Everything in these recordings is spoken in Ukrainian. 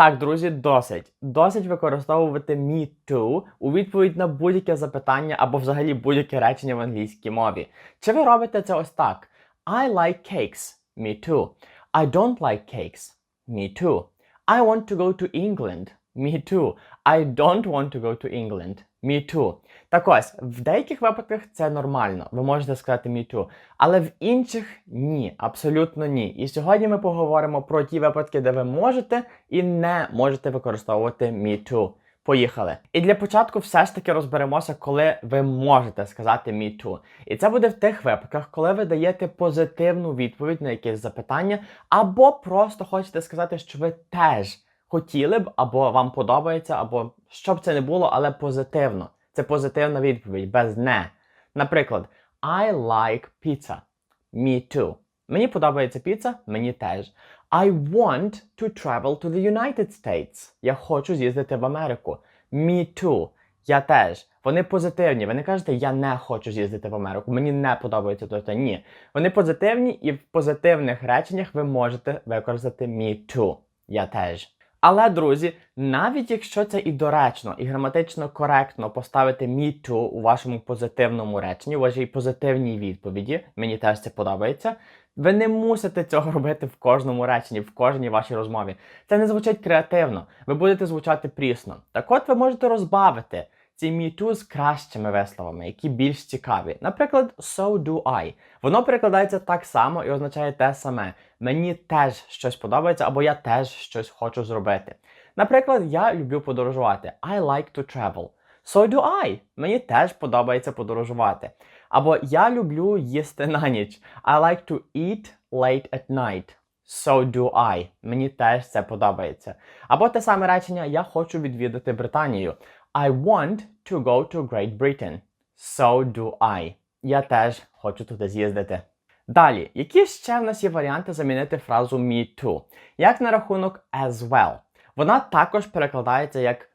Так, друзі, досить. Досить використовувати me too у відповідь на будь-яке запитання або взагалі будь-яке речення в англійській мові. Чи ви робите це ось так? I like cakes. Me too. I don't like cakes. Me too. I want to go to England. Me too. I don't want to go to England. Me too. Так ось, в деяких випадках це нормально, ви можете сказати me too, але в інших ні, абсолютно ні. І сьогодні ми поговоримо про ті випадки, де ви можете і не можете використовувати me too. Поїхали. І для початку все ж таки розберемося, коли ви можете сказати me too. І це буде в тих випадках, коли ви даєте позитивну відповідь на якесь запитання, або просто хочете сказати, що ви теж хотіли б, або вам подобається, або що б це не було, але позитивно. Це позитивна відповідь, без не. Наприклад, I like pizza. Me too. Мені подобається піца, мені теж. I want to travel to the United States. Я хочу з'їздити в Америку. Me too. Я теж. Вони позитивні. Ви не кажете, я не хочу з'їздити в Америку. Мені не подобається то. Ні. Вони позитивні, і в позитивних реченнях ви можете використати me too. Я теж. Але, друзі, навіть якщо це і доречно, і граматично коректно поставити me too у вашому позитивному реченні, у вашій позитивній відповіді, мені теж це подобається. Ви не мусите цього робити в кожному реченні, в кожній вашій розмові. Це не звучить креативно, ви будете звучати прісно. Так от ви можете розбавити ці too з кращими висловами, які більш цікаві. Наприклад, so do I. Воно перекладається так само і означає те саме. Мені теж щось подобається, або я теж щось хочу зробити. Наприклад, я люблю подорожувати. I like to travel. So do I. Мені теж подобається подорожувати. Або я люблю їсти на ніч. I like to eat late at night. So do I. Мені теж це подобається. Або те саме речення Я хочу відвідати Британію. I want to go to Great Britain. So do I. Я теж хочу туди з'їздити. Далі, які ще в нас є варіанти замінити фразу me too? Як на рахунок as well? Вона також перекладається як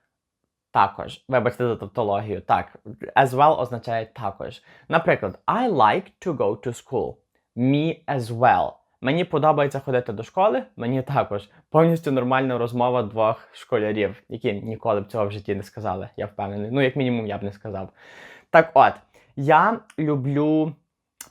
також. Вибачте за тавтологію. Так, as well означає також. Наприклад, I like to go to school. Me as well. Мені подобається ходити до школи, мені також. Повністю нормальна розмова двох школярів, які ніколи б цього в житті не сказали, я впевнений. Ну, як мінімум, я б не сказав. Так от, я люблю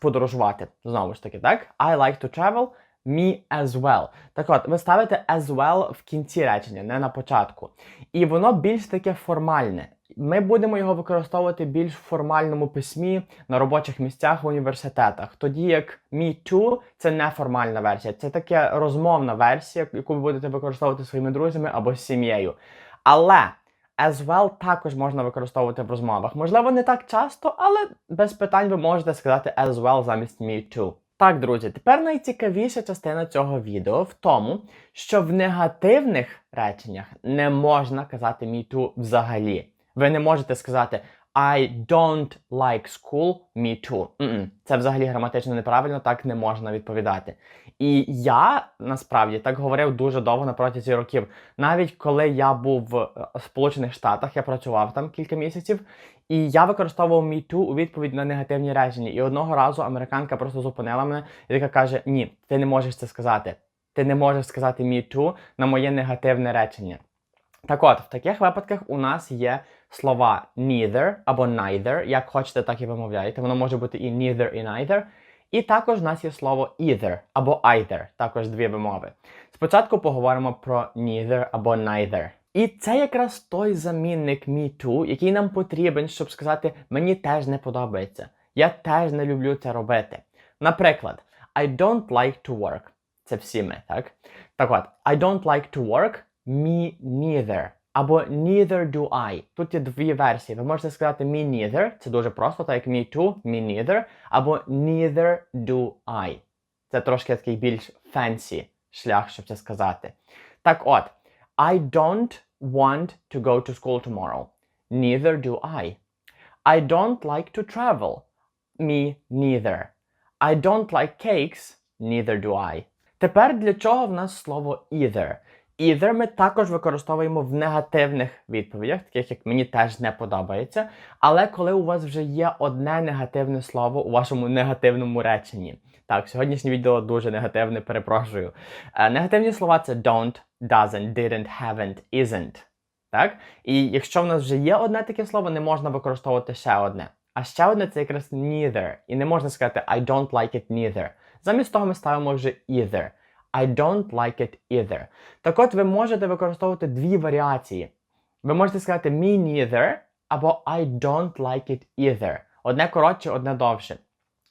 подорожувати. Знову ж таки, так? I like to travel. Me as well. Так от, ви ставите as well в кінці речення, не на початку. І воно більш таке формальне. Ми будемо його використовувати більш в формальному письмі на робочих місцях в університетах. Тоді як me too – це неформальна версія, це таке розмовна версія, яку ви будете використовувати своїми друзями або з сім'єю. Але as well також можна використовувати в розмовах. Можливо, не так часто, але без питань ви можете сказати as well замість me too. Так, друзі, тепер найцікавіша частина цього відео в тому, що в негативних реченнях не можна казати me too взагалі. Ви не можете сказати I don't like school, me too. М-м. Це взагалі граматично неправильно, так не можна відповідати. І я насправді так говорив дуже довго на протязі років. Навіть коли я був в Сполучених Штатах, я працював там кілька місяців, і я використовував me too у відповідь на негативні речення. І одного разу американка просто зупинила мене і така каже: Ні, ти не можеш це сказати. Ти не можеш сказати me too на моє негативне речення. Так от, в таких випадках у нас є слова neither або neither, як хочете, так і вимовляєте. Воно може бути і neither, і neither. І також в нас є слово either або either, також дві вимови. Спочатку поговоримо про neither або neither. І це якраз той замінник me too, який нам потрібен, щоб сказати, мені теж не подобається. Я теж не люблю це робити. Наприклад, I don't like to work. Це всі ми, так? Так от, I don't like to work, me neither. Або neither do I. Тут є дві версії. Ви можете сказати me neither, це дуже просто, так як me too, me neither, або neither do I. Це трошки такий більш fancy шлях, щоб це сказати. Так от, I don't want to go to school tomorrow. Neither do I. I don't like to travel. Me neither. I don't like cakes. Neither do I. Тепер для чого в нас слово either? Either ми також використовуємо в негативних відповідях, таких як мені теж не подобається. Але коли у вас вже є одне негативне слово у вашому негативному реченні. Так, сьогоднішнє відео дуже негативне, перепрошую. Е, негативні слова це don't, doesn't, didn't, haven't, isn't. Так? І якщо в нас вже є одне таке слово, не можна використовувати ще одне. А ще одне це якраз neither. І не можна сказати I don't like it neither. Замість того ми ставимо вже either. I don't like it either. Так от ви можете використовувати дві варіації. Ви можете сказати me neither або I don't like it either. Одне коротше, одне довше.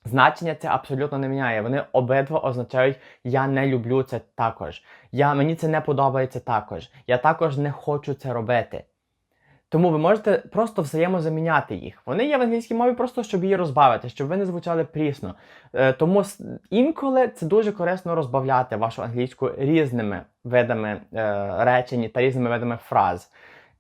Значення це абсолютно не міняє. Вони обидва означають я не люблю це також. Я, мені це не подобається також. Я також не хочу це робити. Тому ви можете просто взаємозаміняти їх. Вони є в англійській мові просто, щоб її розбавити, щоб ви не звучали прісно. Е, тому інколи це дуже корисно розбавляти вашу англійську різними видами е, речень та різними видами фраз.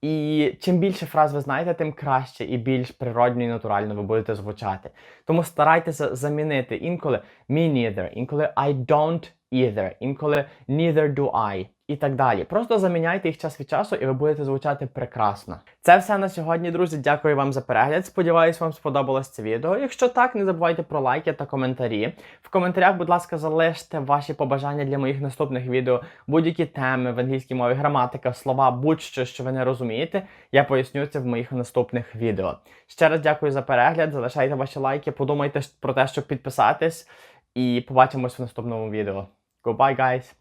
І чим більше фраз ви знаєте, тим краще і більш природньо і натурально ви будете звучати. Тому старайтеся замінити інколи me neither, інколи I don't either, інколи neither do I і так далі. Просто заміняйте їх час від часу, і ви будете звучати прекрасно. Це все на сьогодні, друзі. Дякую вам за перегляд. Сподіваюсь, вам сподобалось це відео. Якщо так, не забувайте про лайки та коментарі. В коментарях, будь ласка, залиште ваші побажання для моїх наступних відео, будь-які теми в англійській мові, граматика, слова, будь-що, що ви не розумієте. Я поясню це в моїх наступних відео. Ще раз дякую за перегляд. Залишайте ваші лайки, подумайте про те, щоб підписатись, і побачимось в наступному відео. Goodbye, guys!